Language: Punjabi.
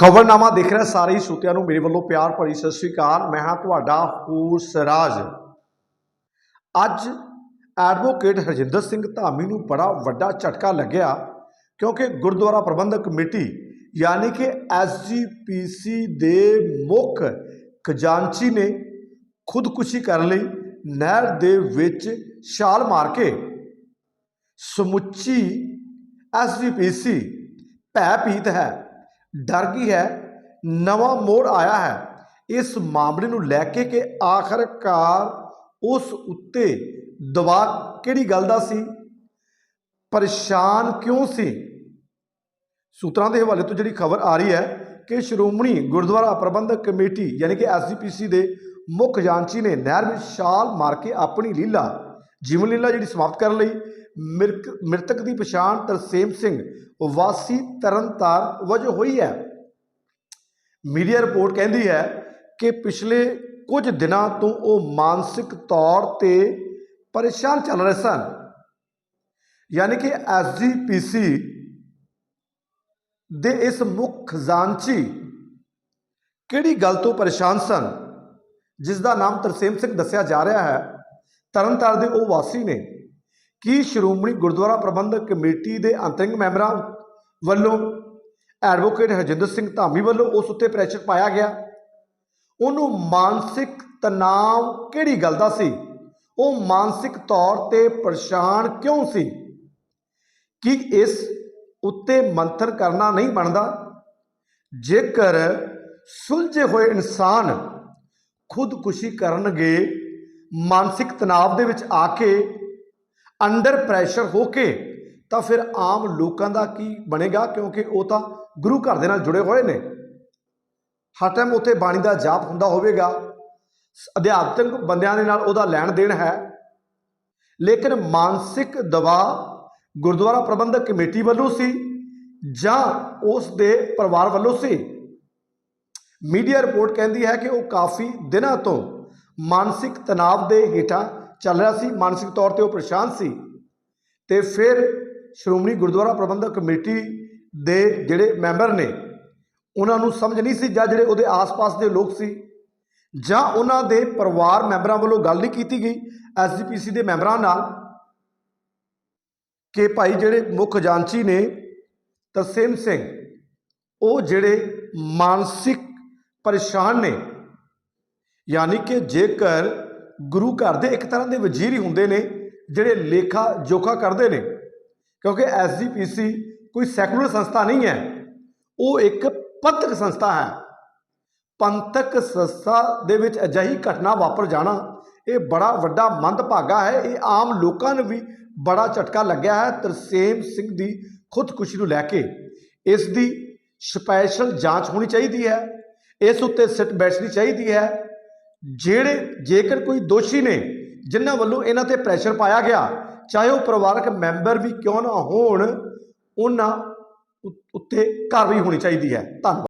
ਖਬਰਨਾਮਾ ਦੇਖ ਰਿਹਾ ਸਾਰੇ ਹੀ ਸਰੋਤਿਆਂ ਨੂੰ, ਮੇਰੇ ਵੱਲੋਂ ਪਿਆਰ ਭਰੀ ਸਤਿ ਸ੍ਰੀ ਅਕਾਲ। ਮੈਂ ਹਾਂ ਤੁਹਾਡਾ ਹੂਰ ਸਰਾਜ ਅੱਜ ਐਡਵੋਕੇਟ ਹਰਜਿੰਦਰ ਸਿੰਘ ਧਾਮੀ ਨੂੰ ਬੜਾ ਵੱਡਾ ਝਟਕਾ ਲੱਗਿਆ, ਕਿਉਂਕਿ ਗੁਰਦੁਆਰਾ ਪ੍ਰਬੰਧਕ ਕਮੇਟੀ, ਯਾਨੀ ਕਿ ਐਸਜੀਪੀਸੀ ਦੇ ਮੁੱਖ ਖਜ਼ਾਨਚੀ ਨੇ ਖੁਦਕੁਸ਼ੀ ਕਰਨ ਲਈ ਨਹਿਰ ਦੇ ਵਿੱਚ ਛਾਲ ਮਾਰ ਕੇ ਸਮੁੱਚੀ ਐਸਜੀਪੀਸੀ ਭੈ ਭੀਤ ਹੈ। ਡਰ ਗਈ ਹੈ, ਨਵਾਂ ਮੋੜ ਆਇਆ ਹੈ। ਇਸ ਮਾਮਲੇ ਨੂੰ ਲੈ ਕੇ ਕਿ ਆਖਰਕਾਰ ਉਸ ਉੱਤੇ ਦਬਾਅ ਕਿਹੜੀ ਗੱਲ ਦਾ ਸੀ? ਪਰੇਸ਼ਾਨ ਕਿਉਂ ਸੀ? ਸੂਤਰਾਂ ਦੇ ਹਵਾਲੇ ਤੋਂ ਜਿਹੜੀ ਖਬਰ ਆ ਰਹੀ ਹੈ ਕਿ ਸ਼੍ਰੋਮਣੀ ਗੁਰਦੁਆਰਾ ਪ੍ਰਬੰਧਕ ਕਮੇਟੀ ਯਾਨੀ ਕਿ ਐਸਜੀਪੀਸੀ ਦੇ ਮੁੱਖ ਜਾਂਚੀ ਨੇ ਨਹਿਰ ਵਿੱਚ ਛਾਲ ਮਾਰ ਕੇ ਆਪਣੀ ਲੀਲਾ, ਜੀਵਨ ਲੀਲਾ ਜਿਹੜੀ ਸਮਾਪਤ ਕਰਨ ਲਈ ਮ੍ਰਿਤਕ ਦੀ ਪਛਾਣ ਤਰਸੇਮ ਸਿੰਘ ਵਾਸੀ ਤਰਨਤਾਰ ਵਜੋਂ ਹੋਈ ਹੈ। ਮੀਡੀਆ ਰਿਪੋਰਟ ਕਹਿੰਦੀ ਹੈ ਕਿ ਪਿਛਲੇ ਕੁਝ ਦਿਨਾਂ ਤੋਂ ਉਹ ਮਾਨਸਿਕ ਤੌਰ ਤੇ ਪਰੇਸ਼ਾਨ ਚੱਲ ਰਹੇ ਸਨ। ਯਾਨੀ ਕਿ ਐਸਜੀਪੀਸੀ ਦੇ ਇਸ ਮੁੱਖ ਖਜ਼ਾਨਚੀ ਕਿਹੜੀ ਗੱਲ ਤੋਂ ਪਰੇਸ਼ਾਨ ਸਨ ਜਿਸ ਦਾ ਨਾਮ ਤਰਸੇਮ ਸਿੰਘ ਦੱਸਿਆ ਜਾ ਰਿਹਾ ਹੈ। ਤਰਨਤਾਰਨ ਦੇ ਉਹ ਵਾਸੀ ਨੇ ਕੀ ਸ਼੍ਰੋਮਣੀ ਗੁਰਦੁਆਰਾ ਪ੍ਰਬੰਧਕ ਕਮੇਟੀ ਦੇ ਅੰਤਰਿੰਗ ਮੈਂਬਰਾਂ ਵੱਲੋਂ ਐਡਵੋਕੇਟ ਹਰਜਿੰਦਰ ਸਿੰਘ ਧਾਮੀ ਵੱਲੋਂ ਉਸ ਉੱਤੇ ਪ੍ਰੈਸ਼ਰ ਪਾਇਆ ਗਿਆ? ਉਹਨੂੰ ਮਾਨਸਿਕ ਤਣਾਅ ਕਿਹੜੀ ਗੱਲ ਦਾ ਸੀ? ਉਹ ਮਾਨਸਿਕ ਤੌਰ ਤੇ ਪਰੇਸ਼ਾਨ ਕਿਉਂ ਸੀ? ਕੀ ਇਸ ਉੱਤੇ ਮੰਥਨ ਕਰਨਾ ਨਹੀਂ ਬਣਦਾ? ਜੇਕਰ ਸੁਲਝੇ ਹੋਏ ਇਨਸਾਨ ਖੁਦਕੁਸ਼ੀ ਕਰਨਗੇ, ਮਾਨਸਿਕ ਤਣਾਅ ਦੇ ਵਿੱਚ ਆ ਕੇ ਅੰਡਰ ਪ੍ਰੈਸ਼ਰ ਹੋ ਕੇ ਤਾਂ ਫਿਰ ਆਮ ਲੋਕਾਂ ਦਾ ਕੀ ਬਣੇਗਾ? ਕਿਉਂਕਿ ਉਹ ਤਾਂ ਗੁਰੂ ਘਰ ਦੇ ਨਾਲ ਜੁੜੇ ਹੋਏ ਨੇ। ਹਰ ਟਾਈਮ ਉੱਥੇ ਬਾਣੀ ਦਾ ਜਾਪ ਹੁੰਦਾ ਹੋਵੇਗਾ। ਅਧਿਆਤਮਿਕ ਬੰਦਿਆਂ ਦੇ ਨਾਲ ਉਹਦਾ ਲੈਣ ਦੇਣ ਹੈ। ਲੇਕਿਨ ਮਾਨਸਿਕ ਦਬਾਅ ਗੁਰਦੁਆਰਾ ਪ੍ਰਬੰਧਕ ਕਮੇਟੀ ਵੱਲੋਂ ਸੀ ਜਾਂ ਉਸ ਦੇ ਪਰਿਵਾਰ ਵੱਲੋਂ ਸੀ? ਮੀਡੀਆ ਰਿਪੋਰਟ ਕਹਿੰਦੀ ਹੈ ਕਿ ਉਹ ਕਾਫੀ ਦਿਨਾਂ ਤੋਂ ਮਾਨਸਿਕ ਤਣਾਅ ਦੇ ਹੇਠਾਂ ਚੱਲ ਰਿਹਾ ਸੀ, ਮਾਨਸਿਕ ਤੌਰ ਤੇ ਉਹ ਪਰੇਸ਼ਾਨ ਸੀ। ਤੇ ਫਿਰ ਸ਼੍ਰੋਮਣੀ ਗੁਰਦੁਆਰਾ ਪ੍ਰਬੰਧਕ ਕਮੇਟੀ ਦੇ ਜਿਹੜੇ ਮੈਂਬਰ ਨੇ, ਉਹਨਾਂ ਨੂੰ ਸਮਝ ਨਹੀਂ ਸੀ ਜਾਂ ਜਿਹੜੇ ਉਹਦੇ ਆਸ-ਪਾਸ ਦੇ ਲੋਕ ਸੀ, ਜਾਂ ਉਹਨਾਂ ਦੇ ਪਰਿਵਾਰ ਮੈਂਬਰਾਂ ਵੱਲੋਂ ਗੱਲ ਨਹੀਂ ਕੀਤੀ ਗਈ ਐਸਜੀਪੀਸੀ ਦੇ ਮੈਂਬਰਾਂ ਨਾਲ, ਕਿ ਭਾਈ ਜਿਹੜੇ ਮੁੱਖ ਜਾਂਚੀ ਨੇ, ਤਰਸੇਮ ਸਿੰਘ, ਉਹ ਜਿਹੜੇ ਮਾਨਸਿਕ ਪਰੇਸ਼ਾਨ ਨੇ, ਯਾਨੀ ਕਿ ਜੇਕਰ ਗੁਰੂ ਘਰ ਦੇ ਇੱਕ ਤਰ੍ਹਾਂ ਦੇ ਵਜ਼ੀਰ ਹੀ ਹੁੰਦੇ ਨੇ, ਜਿਹੜੇ ਲੇਖਾ ਜੋਖਾ ਕਰਦੇ ਨੇ। ਕਿਉਂਕਿ ਐਸਜੀਪੀਸੀ ਕੋਈ ਸੈਕੂਲਰ ਸੰਸਥਾ ਨਹੀਂ ਹੈ। ਉਹ ਇੱਕ ਪੰਥਕ ਸੰਸਥਾ ਹੈ। ਪੰਥਕ ਸੰਸਥਾ ਦੇ ਵਿੱਚ ਅਜਿਹੀ ਘਟਨਾ ਵਾਪਰ ਜਾਣਾ, ਇਹ ਬੜਾ ਵੱਡਾ ਮੰਦਭਾਗਾ ਹੈ। ਇਹ ਆਮ ਲੋਕਾਂ ਨੂੰ ਵੀ ਬੜਾ ਝਟਕਾ ਲੱਗਿਆ ਹੈ ਤਰਸੇਮ ਸਿੰਘ ਦੀ ਖੁਦਕੁਸ਼ੀ ਨੂੰ ਲੈ ਕੇ। ਇਸ ਦੀ ਸਪੈਸ਼ਲ ਜਾਂਚ ਹੋਣੀ ਚਾਹੀਦੀ ਹੈ। ਇਸ ਉੱਤੇ ਸਿੱਟ ਬੈਠਣੀ ਚਾਹੀਦੀ ਹੈ। ਜਿਹੜੇ ਜੇਕਰ ਕੋਈ ਦੋਸ਼ੀ ਨੇ, ਜਿਨ੍ਹਾਂ ਵੱਲੋਂ ਇਹਨਾਂ ਤੇ ਪ੍ਰੈਸ਼ਰ ਪਾਇਆ ਗਿਆ, ਚਾਹੇ ਉਹ ਪਰਿਵਾਰਕ ਮੈਂਬਰ ਵੀ ਕਿਉਂ ਨਾ ਹੋਣ, ਉਹਨਾਂ ਉੱਤੇ ਕਾਰਵਾਈ ਹੋਣੀ ਚਾਹੀਦੀ ਹੈ। ਧੰਨਵਾਦ।